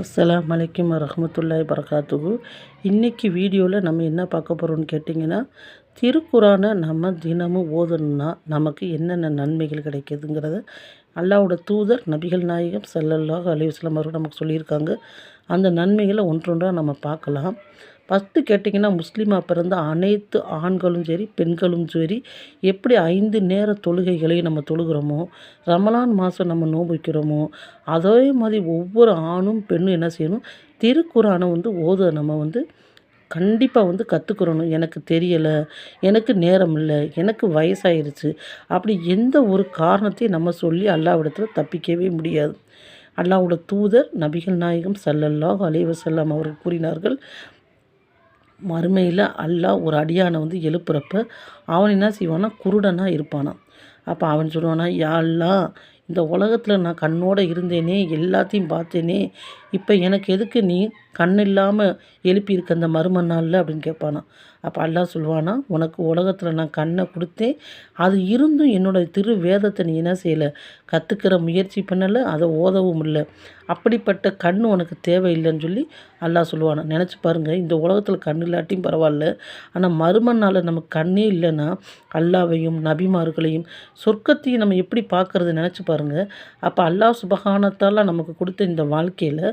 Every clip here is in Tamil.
அஸ்லாம் வலைக்கம் வரமத்துல்லாய் பரகாத்துகு இன்றைக்கி வீடியோவில் நம்ம என்ன பார்க்க போகிறோம்னு கேட்டிங்கன்னா திருக்குறானை நம்ம தினமும் ஓதணும்னா நமக்கு என்னென்ன நன்மைகள் கிடைக்கிதுங்கிறத அல்லாவோட தூதர் நபிகள் நாயகம் ஸல்லல்லாஹு அலைஹி அவர்கள் நமக்கு சொல்லியிருக்காங்க. அந்த நன்மைகளை ஒன்றொன்றாக நம்ம பார்க்கலாம். ஃபஸ்ட்டு கேட்டிங்கன்னா முஸ்லீமாக பிறந்த அனைத்து ஆண்களும் சரி பெண்களும் சரி எப்படி ஐந்து நேர தொழுகைகளையும் நம்ம தொழுகிறோமோ ரமலான் மாதம் நம்ம நோன்பு அதே மாதிரி ஒவ்வொரு ஆணும் பெண்ணும் என்ன செய்யணும்? திருக்குறானை வந்து ஓத நம்ம வந்து கண்டிப்பாக வந்து கற்றுக்கிறணும் எனக்கு தெரியலை எனக்கு நேரம் இல்லை எனக்கு வயசாயிருச்சு அப்படி எந்த ஒரு காரணத்தையும் நம்ம சொல்லி அல்லாவிடத்தில் தப்பிக்கவே முடியாது. அல்லாவோட தூதர் நபிகள் நாயகம் சல்லல்லாஹ் அலைவசல்லாம் அவர்கள் கூறினார்கள் மறுமையில் அல்லாஹ் ஒரு அடியானை வந்து எழுப்புறப்ப அவன் என்ன செய்வானா குருடனாக இருப்பானான் அப்போ அவன் சொல்லுவானா யா இந்த உலகத்தில் நான் கண்ணோடு இருந்தேனே எல்லாத்தையும் பார்த்தேனே இப்போ எனக்கு எதுக்கு நீ கண் இல்லாமல் எழுப்பியிருக்க அந்த மரும நாளில் அப்படின்னு கேட்பானா அப்போ அல்லாஹ் சொல்லுவானா உனக்கு உலகத்தில் நான் கண்ணை கொடுத்தேன். அது இருந்தும் என்னோட திரு வேதத்தை நீ என்ன செய்யலை? கற்றுக்கிற முயற்சி பண்ணலை அதை ஓதவும் இல்லை. அப்படிப்பட்ட கண் உனக்கு தேவையில்லைன்னு சொல்லி அல்லாஹ் சொல்லுவானா நினச்சி பாருங்கள் இந்த உலகத்தில் கண் இல்லாட்டியும் பரவாயில்ல. ஆனால் மறும நாளில் நமக்கு கண்ணே இல்லைன்னா அல்லாவையும் நபிமார்களையும் சொர்க்கத்தையும் நம்ம எப்படி பார்க்குறது நினச்சி பாருங்கள் அப்போ அல்லாஹ் சுபகானத்தால் நமக்கு கொடுத்த இந்த வாழ்க்கையில்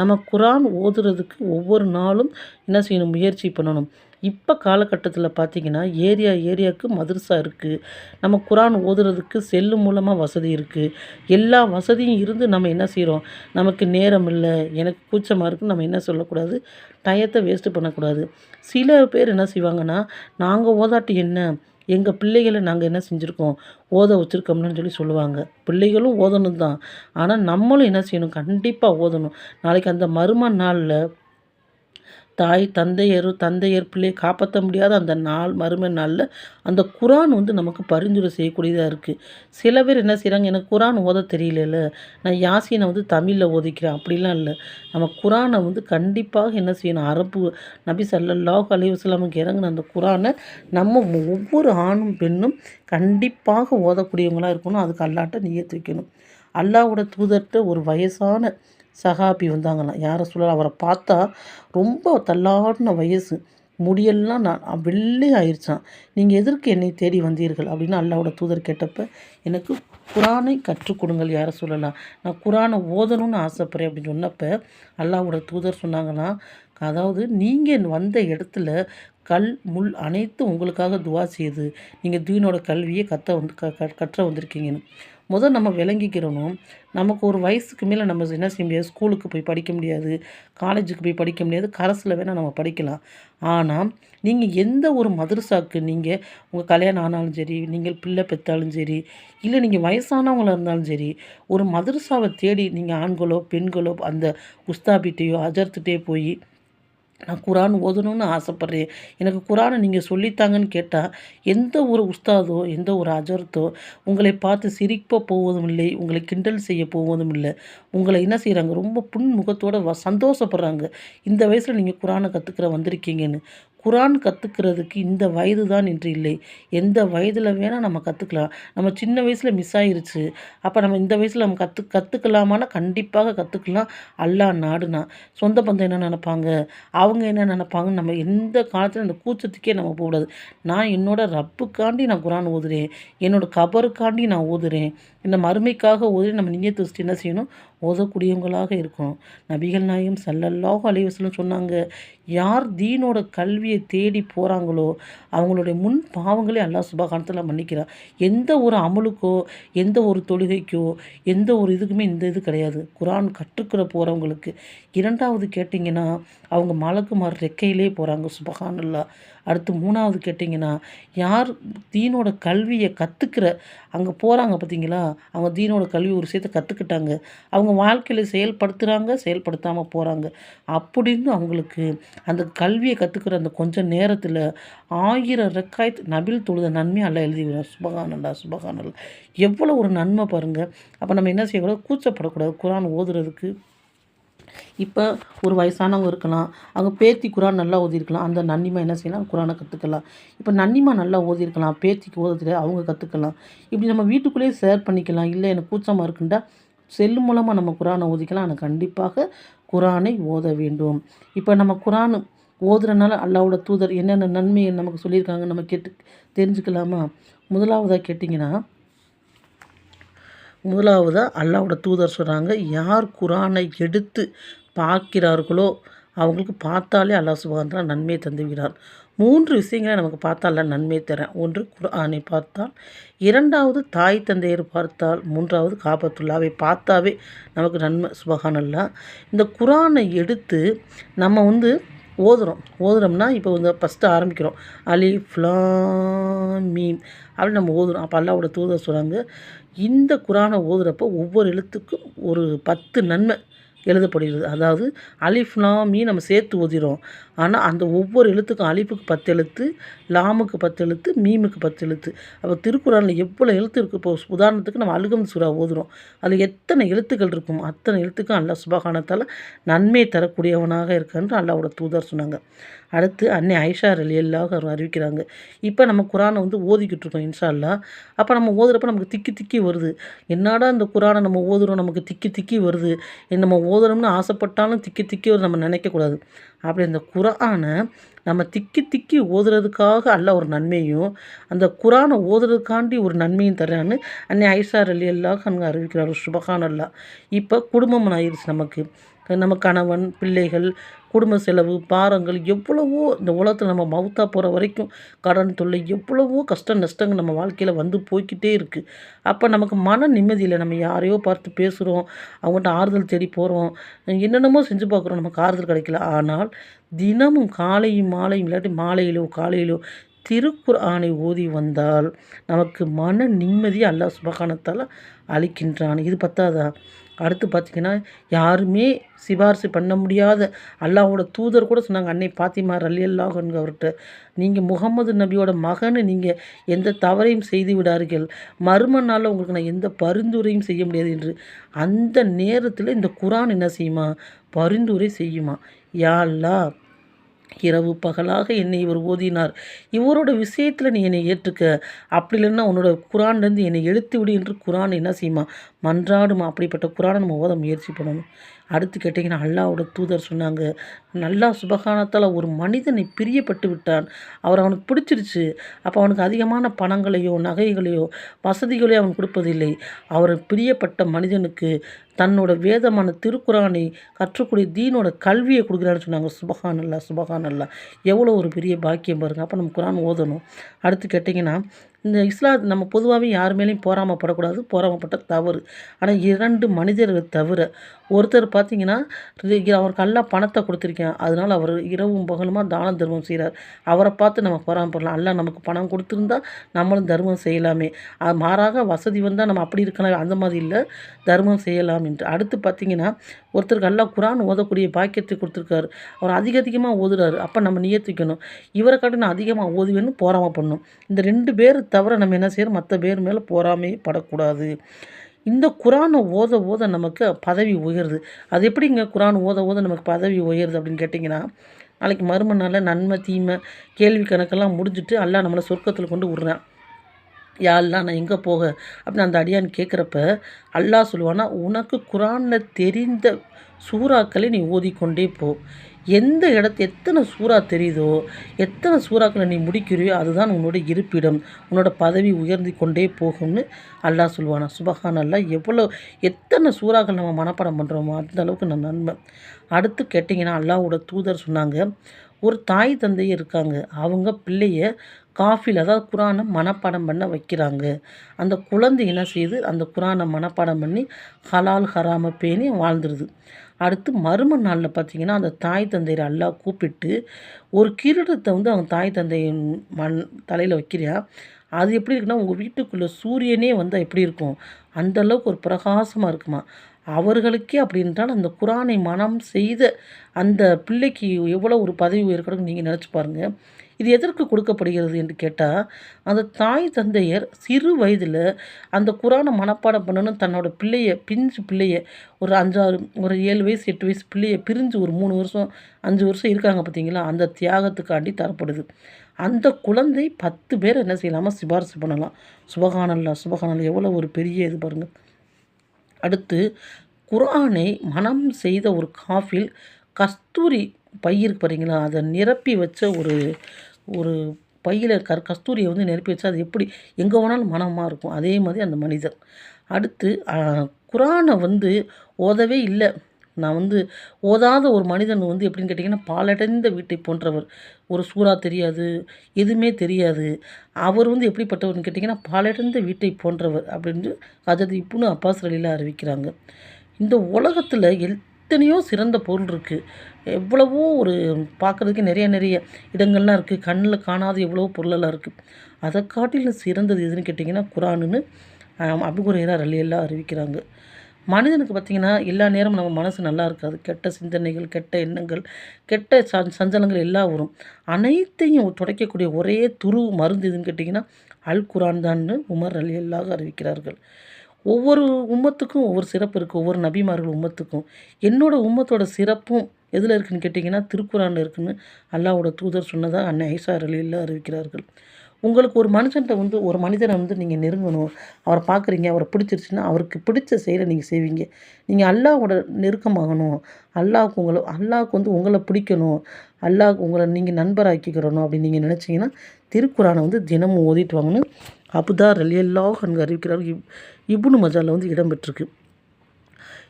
நம்ம குரான் ஓதுறதுக்கு ஒவ்வொரு நாளும் என்ன செய்யணும்? முயற்சி பண்ணணும். இப்போ காலகட்டத்தில் பார்த்திங்கன்னா ஏரியா ஏரியாவுக்கு மதுரசா இருக்குது நம்ம குரான் ஓதுறதுக்கு செல்லு மூலமாக வசதி இருக்குது எல்லா வசதியும் இருந்து நம்ம என்ன செய்கிறோம் நமக்கு நேரம் இல்லை எனக்கு கூச்சமாக இருக்குன்னு நம்ம என்ன சொல்லக்கூடாது? டயத்தை வேஸ்ட்டு பண்ணக்கூடாது. சில பேர் என்ன செய்வாங்கன்னா நாங்கள் ஓதாட்டி என்ன? எங்கள் பிள்ளைகளை நாங்கள் என்ன செஞ்சுருக்கோம்? ஓத வச்சுருக்கோம்னு சொல்லி சொல்லுவாங்க. பிள்ளைகளும் ஓதணும் தான் ஆனால் நம்மளும் என்ன செய்யணும்? கண்டிப்பாக ஓதணும். நாளைக்கு அந்த மறும நாளில் தாய் தந்தையர் தந்தையர் பிள்ளையை காப்பாற்ற முடியாத அந்த நாள் மறுமை நாளில் அந்த குரான் வந்து நமக்கு பரிந்துரை செய்யக்கூடியதாக இருக்குது சில பேர் என்ன செய்கிறாங்க எனக்கு குரான் ஓத தெரியல நான் யாசினை வந்து தமிழில் ஓதிக்கிறேன் அப்படிலாம் இல்லை. நம்ம குரானை வந்து கண்டிப்பாக என்ன செய்யணும் அரபு நபி சல்லாஹ் அலைஹி இறங்கின அந்த குரானை நம்ம ஒவ்வொரு ஆணும் பெண்ணும் கண்டிப்பாக ஓதக்கூடியவங்களாக இருக்கணும் அதுக்கு அல்லாட்ட நியத்து வைக்கணும். அல்லாவோட தூதர்கிட்ட ஒரு வயசான சஹாபி வந்தாங்களாம். யாரை சொல்லலாம் அவரை பார்த்தா ரொம்ப தள்ளாடின வயசு. முடியெல்லாம் நான் வெள்ளை ஆயிடுச்சான் நீங்கள் எதற்கு என்னை தேடி வந்தீர்கள்? அப்படின்னு அல்லாவோட தூதர் கேட்டப்ப எனக்கு குரானை கற்றுக் கொடுங்கள் யாரை சொல்லலாம் நான் குரானை ஓதணும்னு ஆசைப்பட்றேன் அப்படின்னு சொன்னப்போ அல்லாவோட தூதர் சொன்னாங்கன்னா அதாவது நீங்கள் வந்த இடத்துல கல் முள் அனைத்தும் உங்களுக்காக துவா செய்யுது நீங்கள் தீனோட கல்வியை கற்ற வந்து க கற்ற வந்திருக்கீங்கன்னு. முதல் நம்ம விளங்கிக்கிறணும் நமக்கு ஒரு வயசுக்கு மேலே நம்ம என்ன செய்ய முடியாது? ஸ்கூலுக்கு போய் படிக்க முடியாது. காலேஜுக்கு போய் படிக்க முடியாது. கரஸில் வேணால் நம்ம படிக்கலாம். ஆனால் நீங்கள் எந்த ஒரு மதரசாவுக்கு நீங்கள் உங்கள் கல்யாணம் ஆனாலும் சரி நீங்கள் பிள்ளை பெற்றாலும் சரி இல்லை நீங்கள் வயசானவங்களாக இருந்தாலும் சரி ஒரு மதரசாவை தேடி நீங்கள் ஆண்களோ பெண்களோ அந்த உஸ்தாபிட்டையோ அஜர்த்துட்டே போய் நான் குரான் ஓதணும்னு ஆசைப்பட்றேன். எனக்கு குரானை நீங்கள் சொல்லித்தாங்கன்னு கேட்டால் எந்த ஒரு உஸ்தாதோ எந்த ஒரு அஜர்த்தோ உங்களை பார்த்து சிரிப்ப போவதும் இல்லை உங்களை கிண்டல் செய்ய போவதும் இல்லை. உங்களை என்ன செய்கிறாங்க ரொம்ப புன்முகத்தோடு வ சந்தோஷப்படுறாங்க. இந்த வயசில் நீங்கள் குரானை கற்றுக்கிற வந்திருக்கீங்கன்னு. குரான் கற்றுக்கிறதுக்கு இந்த வயது தான் என்று இல்லை. எந்த வயதில் வேணால் நம்ம கற்றுக்கலாம் நம்ம சின்ன வயசில் மிஸ் ஆயிருச்சு. அப்போ நம்ம இந்த வயசில் நம்ம கற்று கற்றுக்கலாமான்னா கண்டிப்பாக கற்றுக்கலாம் அல்லா நாடுனா சொந்த பந்தம் என்ன நினப்பாங்க? அவங்க என்ன நினப்பாங்கன்னு நம்ம எந்த காலத்தில் அந்த கூச்சத்துக்கே நம்ம போகக்கூடாது. நான் என்னோட ரப்புக்காண்டி நான் குரான் ஓதுறேன். என்னோடய கபருக்காண்டி நான் ஓதுறேன். இந்த மறுமைக்காக ஓதுறேன் நம்ம நியத்து வச்சுட்டு என்ன செய்யணும்? ஓதக்கூடியவங்களாக இருக்கணும் நபிகள் நாயகம் சல்லல்லாஹு அலைவசலம் சொன்னாங்க யார் தீனோட கல்வியை தேடி போகிறாங்களோ அவங்களுடைய முன் பாவங்களே அல்லா சுபகானத்தில் மன்னிக்கிறார் எந்த ஒரு அமலுக்கோ எந்த ஒரு தொழுகைக்கோ எந்த ஒரு இதுக்குமே இந்த இது கிடையாது. குரான் கற்றுக்கிற போகிறவங்களுக்கு இரண்டாவது கேட்டிங்கன்னா அவங்க மலக்குமார் ரெக்கையிலே போகிறாங்க சுபகானல்லா அடுத்து மூணாவது கேட்டிங்கன்னா யார் தீனோட கல்வியை கற்றுக்கிற அங்கே போகிறாங்க பார்த்தீங்களா அவங்க தீனோட கல்வி ஒரு விஷயத்தை கற்றுக்கிட்டாங்க அவங்க வாழ்க்கையில் செயல்படுத்துகிறாங்க செயல்படுத்தாமல் போகிறாங்க அப்படின்னு அவங்களுக்கு அந்த கல்வியை கற்றுக்கிற அந்த கொஞ்சம் நேரத்தில் ஆயிரம் ரெக்காயத் நபில் தொழுத நன்மை அல்ல எழுதி சுபகானல்லா சுபகானல்லா. எவ்வளோ ஒரு நன்மை பாருங்கள் அப்போ நம்ம என்ன செய்யக்கூடாது? கூச்சப்படக்கூடாது. குரான் ஓதுறதுக்கு. இப்போ ஒரு வயசானவங்க இருக்கலாம். அவங்க பேத்தி குரான் நல்லா ஓதியிருக்கலாம் அந்த நன்னிமா என்ன செய்யலாம்? குரானை கற்றுக்கலாம் இப்போ நன்னிமா நல்லா ஓதியிருக்கலாம் பேத்திக்கு ஓத தெரியாது அவங்க கற்றுக்கலாம் இப்படி நம்ம வீட்டுக்குள்ளேயே ஷேர் பண்ணிக்கலாம். இல்லை எனக்கு கூச்சமாக இருக்குண்டா? செல்லு மூலமாக நம்ம குரானை ஓதிக்கலாம். ஆனால் கண்டிப்பாக குரானை ஓத வேண்டும். இப்போ நம்ம குரான் ஓதுறனால அல்லாவோட தூதர் என்னென்ன நன்மையை நமக்கு சொல்லியிருக்காங்க நம்ம கேட்டு தெரிஞ்சுக்கலாமா? முதலாவதாக கேட்டிங்கன்னா முதலாவதாக அல்லாவோட தூதர் சொல்கிறாங்க யார் குரானை எடுத்து பார்க்கிறார்களோ அவங்களுக்கு பார்த்தாலே அல்லா சுபாந்திரா நன்மையை தந்துவிடார் மூன்று விஷயங்களை நமக்கு பார்த்தால நன்மை தரேன் ஒன்று குரானை பார்த்தால். இரண்டாவது தாய் தந்தையர் பார்த்தால். மூன்றாவது காபத்துள்ளாவை பார்த்தாவே நமக்கு நன்மை. சுபகானல்லா இந்த குரானை எடுத்து நம்ம வந்து ஓதுறோம். ஓதுறோம்னா இப்போ வந்து ஃபஸ்ட்டு ஆரம்பிக்கிறோம். அலி ஃப்லாம் மீம் அப்படின்னு நம்ம ஓதுறோம். அப்போ அல்லாவோட தூதர் சொல்கிறாங்க இந்த குரானை ஓதுறப்போ ஒவ்வொரு எழுத்துக்கும் ஒரு பத்து நன்மை எழுதப்படுகிறது. அதாவது அலிஃப்னா மீ நம்ம சேர்த்து ஓதிடும் ஆனால் அந்த ஒவ்வொரு எழுத்துக்கும் அலிஃபுக்கு பத்து எழுத்து லாமுக்கு பத்து எழுத்து மீமுக்கு பத்து எழுத்து. அப்போ திருக்குறளில் எவ்வளோ எழுத்து இருக்குது இப்போ உதாரணத்துக்கு நம்ம அழுகம் சுறா ஓதுறோம். அதில் எத்தனை எழுத்துக்கள் இருக்கும்? அத்தனை எழுத்துக்கும் அல்லா சுபகானத்தால் நன்மை தரக்கூடியவனாக இருக்கான்னு அல்லாவோட தூதர் சொன்னாங்க. அடுத்து அன்னை ஐஷா அலி எல்லாக அறிவிக்கிறாங்க. இப்போ நம்ம குரானை வந்து ஓதிக்கிட்டு இருக்கோம் இன்ஷால்லா அப்போ நம்ம ஓதுறப்ப நமக்கு திக்கி திக்கி வருது. என்னடா இந்த குரானை நம்ம ஓதுறோம் நமக்கு திக்கி திக்கி வருது. நம்ம ஓதுறோம்னு ஆசைப்பட்டாலும் திக்கி திக்கி நம்ம நினைக்கக்கூடாது. அப்படி அந்த குரானை நம்ம திக்கி திக்கி ஓதுறதுக்காக அல்ல ஒரு நன்மையும். அந்த குரானை ஓதுறதுக்காண்டி ஒரு நன்மையும் தர்றான்னு அன்னை ஐசார் அலி அல்லாஹ் அங்கே அறிவிக்கிறார் சுபகான் அல்லா இப்போ குடும்பம் ஆயிடுச்சு நமக்கு. நம்ம கணவன் பிள்ளைகள் குடும்ப செலவு பாரங்கள் எவ்வளவோ இந்த உலகத்தில் நம்ம மவுத்தா போகிற வரைக்கும் கடன் தொல்லை எவ்வளவோ கஷ்ட நஷ்டங்கள் நம்ம வாழ்க்கையில் வந்து போய்கிட்டே இருக்குது அப்போ நமக்கு மன நிம்மதியில் நம்ம யாரையோ பார்த்து பேசுகிறோம் அவங்கள்ட்ட ஆறுதல் தேடி போகிறோம் என்னென்னமோ செஞ்சு பார்க்குறோம் நமக்கு ஆறுதல் கிடைக்கல. ஆனால் தினமும் காலையும் மாலையும் இல்லாட்டி மாலையிலோ காலையிலோ திருக்குறானை ஓதி வந்தால் நமக்கு மன நிம்மதியை அல்லாஹ் சுபகானத்தால் அளிக்கின்றான். இது பத்தாதா? அடுத்து பார்த்திங்கன்னா யாருமே சிபாரிசு பண்ண முடியாத அல்லாவோட தூதர் கூட சொன்னாங்க அன்னை பாத்திமா ரலி அவர்கிட்ட நீங்கள் முகமது நபியோட மகனை நீங்கள் எந்த தவறையும் செய்து விடார்கள் மர்ம நாளில் உங்களுக்கு நான் எந்த பரிந்துரையும் செய்ய முடியாது என்று அந்த நேரத்தில் இந்த குரான் என்ன செய்யுமா? பரிந்துரை செய்யுமா? யா அல்லா இரவு பகலாக என்னை இவர் ஓதினார். இவரோட விஷயத்தில் நீ என்னை ஏற்றுக்க. அப்படி இல்லைன்னா உன்னோட குரான்லேருந்து என்னை எழுத்து விடு என்று குரான் என்ன செய்யுமா? மன்றாடுமா? அப்படிப்பட்ட குரானை நம்ம ஓத முயற்சி பண்ணணும். அடுத்து கேட்டிங்கன்னா அல்லாவோட தூதர் சொன்னாங்க நல்லா சுபகானத்தால் ஒரு மனிதனை பிரியப்பட்டு விட்டான். அவர் அவனுக்கு பிடிச்சிருச்சு. அப்போ அவனுக்கு அதிகமான பணங்களையோ நகைகளையோ வசதிகளையோ அவன் கொடுப்பதில்லை. அவர் பிரியப்பட்ட மனிதனுக்கு தன்னோட வேதமான திருக்குறானை கற்றுக்கூடிய தீனோட கல்வியை கொடுக்குறான்னு சொன்னாங்க. சுபகான் அல்லா சுபகான் அல்லா எவ்வளோ ஒரு பெரிய பாக்கியம் பாருங்கள் அப்போ நம்ம குரான் ஓதணும். அடுத்து கேட்டிங்கன்னா இந்த இஸ்லாத் நம்ம பொதுவாகவே யார் மேலேயும் போராமப்படக்கூடாது போராமப்பட்ட தவறு. ஆனால் இரண்டு மனிதர்கள் தவிர ஒருத்தர் பார்த்தீங்கன்னா அவருக்கு நல்லா பணத்தை கொடுத்துருக்கேன். அதனால் அவர் இரவும் பகலுமாக தான தர்மம் செய்கிறார் அவரை பார்த்து நம்ம போராமப்படலாம் அல்ல நமக்கு பணம் கொடுத்துருந்தா நம்மளும் தர்மம் செய்யலாமே. அது மாறாக வசதி வந்தால் நம்ம அப்படி இருக்கலாம். அந்த மாதிரி இல்லை. தர்மம் செய்யலாம் என்று. அடுத்து பார்த்தீங்கன்னா ஒருத்தருக்கு நல்லா குரான் ஓதக்கூடிய பாக்கியத்தை கொடுத்துருக்காரு. அவர் அதிக அதிகமாக ஓதுறாரு. அப்போ நம்ம நியத்திக்கணும். இவரை காட்டி நான் அதிகமாக ஓதுவேன்னு போராமல் பண்ணணும் இந்த ரெண்டு பேர் தவிர நம்ம என்ன செய்யணும்? மற்ற பேர் மேலே போராமே படக்கூடாது. இந்த குரானை ஓத ஓத நமக்கு பதவி உயருது. அது எப்படிங்க குரான் ஓத ஓத நமக்கு பதவி உயருது அப்படின்னு கேட்டிங்கன்னா நாளைக்கு மறும நாளில் நன்மை தீமை கேள்வி கணக்கெல்லாம் முடிஞ்சுட்டு எல்லாம் நம்மளை சொர்க்கத்தில் கொண்டு விடுறான். யாரெல்லாம் நான் எங்கே போக? அப்படின்னு அந்த அடியான்னு கேட்குறப்ப அல்லாஹ் சொல்லுவானா உனக்கு குரானில் தெரிந்த சூறாக்களை நீ ஓதிக்கொண்டே போ. எந்த இடத்து எத்தனை சூறா தெரியுதோ எத்தனை சூறாக்களை நீ முடிக்கிறியோ அதுதான் உன்னோட இருப்பிடம். உன்னோட பதவி உயர்ந்து கொண்டே போகும்னு அல்லாஹ் சொல்லுவானா சுபகான் அல்லா எவ்வளோ எத்தனை சூறாக்கள் நம்ம மனப்பாடம் பண்ணுறோமோ அந்த அளவுக்கு நான் நன்மை அடுத்து கேட்டிங்கன்னா அல்லாவோட தூதர் சொன்னாங்க ஒரு தாய் தந்தை இருக்காங்க. அவங்க பிள்ளைய காஃபில் அதாவது குரானை மனப்பாடம் பண்ண வைக்கிறாங்க. அந்த குழந்தை என்ன செய்யுது அந்த குரானை மனப்பாடம் பண்ணி ஹலால் ஹராம பேணி வாழ்ந்துருது. அடுத்து மறும நாளில் பார்த்திங்கன்னா அந்த தாய் தந்தையை எல்லாம் கூப்பிட்டு ஒரு கிரீடத்தை வந்து அவங்க தாய் தந்தையின் மண் தலையில் வைக்கிறியா? அது எப்படி இருக்குன்னா உங்கள் வீட்டுக்குள்ளே சூரியனே வந்தால் எப்படி இருக்கும்? அந்தளவுக்கு ஒரு பிரகாசமாக இருக்குமா? அவர்களுக்கே அப்படின்றால் அந்த குரானை மனம் செய்த அந்த பிள்ளைக்கு எவ்வளோ ஒரு பதவி உயர்க்கணும் நீங்கள் நினச்சி பாருங்கள் இது எதற்கு கொடுக்கப்படுகிறது என்று கேட்டால் அந்த தாய் தந்தையர் சிறு வயதில் அந்த குரானை மனப்பாடம் பண்ணணும் தன்னோட பிள்ளைய பிஞ்சு பிள்ளைய ஒரு அஞ்சாறு ஒரு ஏழு வயசு எட்டு வயசு பிள்ளைய பிரிஞ்சு ஒரு மூணு வருஷம் அஞ்சு வருஷம் இருக்காங்க பார்த்தீங்களா அந்த தியாகத்துக்காண்டி தரப்படுது. அந்த குழந்தை பத்து பேர் என்ன செய்யலாமா? சிபாரிசு பண்ணலாம். சுபகானல்லா சுபகானல்லா எவ்வளோ ஒரு பெரிய இது பாருங்கள் அடுத்து குரானை மனம் செய்த ஒரு காஃபில் கஸ்தூரி பயிருக்கு பாருங்களா அதை நிரப்பி வச்ச ஒரு ஒரு பையில் கர் கஸ்தூரியை வந்து நெருப்பி வச்சா அது எப்படி எங்கே வேணாலும் மனமாக இருக்கும். அதே மாதிரி அந்த மனிதர். அடுத்து குரானை வந்து ஓதவே இல்லை. நான் வந்து ஓதாத ஒரு மனிதன் வந்து எப்படின்னு கேட்டிங்கன்னா பாலடைந்த வீட்டை போன்றவர். ஒரு சூறா தெரியாது எதுவுமே தெரியாது. அவர் வந்து எப்படிப்பட்டவர்னு கேட்டிங்கன்னா பாலடைந்த வீட்டை போன்றவர் அப்படின்னு ஹஜரத் இப்புன்னு அப்பாஸ் ரலிலா அறிவிக்கிறாங்க. இந்த உலகத்தில் எல் எத்தனையோ சிறந்த பொருள் இருக்குது எவ்வளவோ ஒரு பார்க்குறதுக்கு நிறைய நிறைய இடங்கள்லாம் இருக்குது கண்ணில் காணாத எவ்வளவோ பொருளெல்லாம் இருக்குது அதை காட்டிலும் சிறந்தது எதுன்னு கேட்டிங்கன்னா குரானுன்னு அபிகுரையராக ரலியெல்லாம் அறிவிக்கிறாங்க மனிதனுக்கு பார்த்திங்கன்னா எல்லா நேரமும் நம்ம மனசு நல்லா இருக்காது. கெட்ட சிந்தனைகள் கெட்ட எண்ணங்கள் கெட்ட ச சஞ்சலங்கள் எல்லாம் வரும். அனைத்தையும் துடைக்கக்கூடிய ஒரே துரு மருந்து எதுன்னு கேட்டிங்கன்னா அல் குரான் தான்னு உமர் அலி அல்லாஹ் அறிவிக்கிறார்கள் ஒவ்வொரு உம்மத்துக்கும் ஒவ்வொரு சிறப்பு இருக்குது ஒவ்வொரு நபிமார்கள் உம்மத்துக்கும். என்னோடய உம்மத்தோட சிறப்பும் எதில் இருக்குதுன்னு கேட்டிங்கன்னா திருக்குறானில் இருக்குதுன்னு அல்லாவோட தூதர் சொன்னதாக அன்னை ஐசா அலியில் அறிவிக்கிறார்கள். உங்களுக்கு ஒரு மனுஷன்ட்ட வந்து ஒரு மனிதனை வந்து நீங்கள் நெருங்கணும். அவரை பார்க்குறீங்க அவரை பிடிச்சிருச்சுன்னா அவருக்கு பிடிச்ச செயலை நீங்கள் செய்வீங்க. நீங்கள் அல்லாவோட நெருக்கமாகணும். அல்லாவுக்கு உங்களை அல்லாவுக்கு வந்து உங்களை பிடிக்கணும். அல்லாவுக்கு உங்களை நீங்கள் நண்பராக்கிக்கிறணும் அப்படின்னு நீங்கள் நினச்சிங்கன்னா திருக்குறானை வந்து தினமும் ஓதிட்டு வாங்கன்னு அபுதார் அலியல்லாஹ் அங்கே அறிவிக்கிறார். இப் இபுனு மஜாலில் வந்து இடம்பெற்றிருக்கு.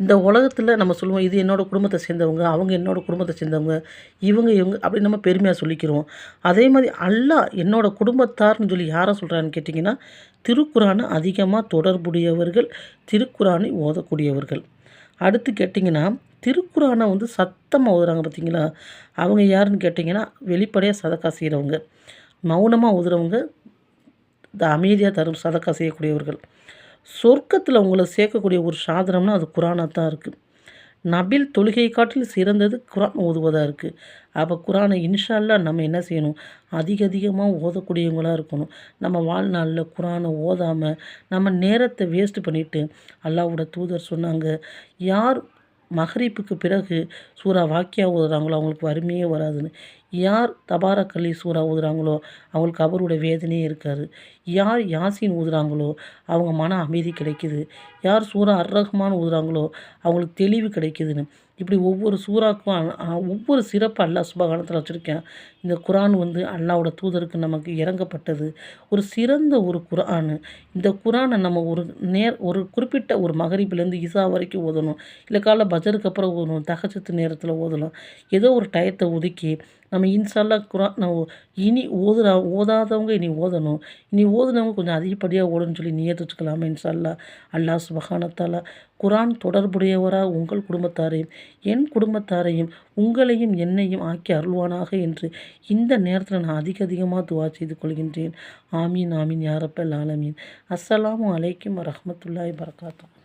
இந்த உலகத்தில் நம்ம சொல்லுவோம் இது என்னோடய குடும்பத்தை சேர்ந்தவங்க அவங்க என்னோடய குடும்பத்தை சேர்ந்தவங்க இவங்க இவங்க அப்படின்னு நம்ம பெருமையாக சொல்லிக்கிறோம். அதே மாதிரி அல்லாஹ் என்னோடய குடும்பத்தார்னு சொல்லி யாரை சொல்கிறான்னு கேட்டிங்கன்னா திருக்குறானை அதிகமாக தொடர்புடையவர்கள் திருக்குறானை ஓதக்கூடியவர்கள். அடுத்து கேட்டிங்கன்னா திருக்குறானை வந்து சத்தமாக ஓதுறாங்க பார்த்தீங்களா அவங்க யாருன்னு கேட்டிங்கன்னா வெளிப்படையாக சதக்கா செய்கிறவங்க மௌனமாக ஓதுறவங்க இந்த அமைதியாக தரும் சதக்கா செய்யக்கூடியவர்கள். சொர்க்கத்தில் உங்களை சேர்க்கக்கூடிய ஒரு சாதனம்னா அது குரானாக தான் இருக்குது நபில் தொழுகை காட்டில் சிறந்தது குரான் ஓதுவதாக இருக்குது அப்போ குரானை இன்ஷால்லா நம்ம என்ன செய்யணும்? அதிக அதிகமாக ஓதக்கூடியவங்களாக இருக்கணும். நம்ம வாழ்நாளில் குரானை ஓதாமல் நம்ம நேரத்தை வேஸ்ட் பண்ணிவிட்டு அல்லாவோட தூதர் சொன்னாங்க யார் மகரிப்புக்கு பிறகு சூறா வாக்கியா ஓதுறாங்களோ அவங்களுக்கு வறுமையே வராதுன்னு. யார் தபாரக்கல்லி சூறா ஊதுறாங்களோ அவங்களுக்கு அவரோட வேதனையே இருக்காது. யார் யாசின் ஊதுறாங்களோ அவங்க மன அமைதி கிடைக்குது. யார் சூறா அர்ரஹ்மான் ஊதுறாங்களோ அவங்களுக்கு தெளிவு கிடைக்குதுன்னு. இப்படி ஒவ்வொரு சூறாக்கும் ஒவ்வொரு சிறப்பு அல்லா சுபகாலத்தில் வச்சுருக்கேன். இந்த குரான் வந்து அல்லாவோட தூதருக்கு நமக்கு இறங்கப்பட்டது. ஒரு சிறந்த ஒரு குரான். இந்த குரானை நம்ம ஒரு நேர் ஒரு குறிப்பிட்ட ஒரு மகரிப்பிலேருந்து இசா வரைக்கும் ஓதணும். இல்லை காலைல பஜருக்கு அப்புறம் ஓதணும் தகச்சத்து நேரத்தில் ஓதலாம். ஏதோ ஒரு டயத்தை ஒதுக்கி நம்ம இன்ஷால்லா குரான் நம்ம இனி ஓதுறா ஓதாதவங்க இனி ஓதணும். இனி ஓதுனவங்க கொஞ்சம் அதிகப்படியாக ஓடணும்னு சொல்லி நியத்து வச்சுக்கலாமா இன்சால்லா அல்லாஹ் சுபகானத்தால் குரான் தொடர்புடையவராக உங்கள் குடும்பத்தாரையும் என் குடும்பத்தாரையும் உங்களையும் என்னையும் ஆக்கி அருள்வானாக என்று இந்த நேரத்தில் நான் அதிக அதிகமாக துவா செய்து கொள்கின்றேன். ஆமீன் ஆமீன் யாரப்பல் ஆலமீன் அஸ்ஸலாமு அலைக்கும் வரமத்துல்லாய் வரகாத்தூ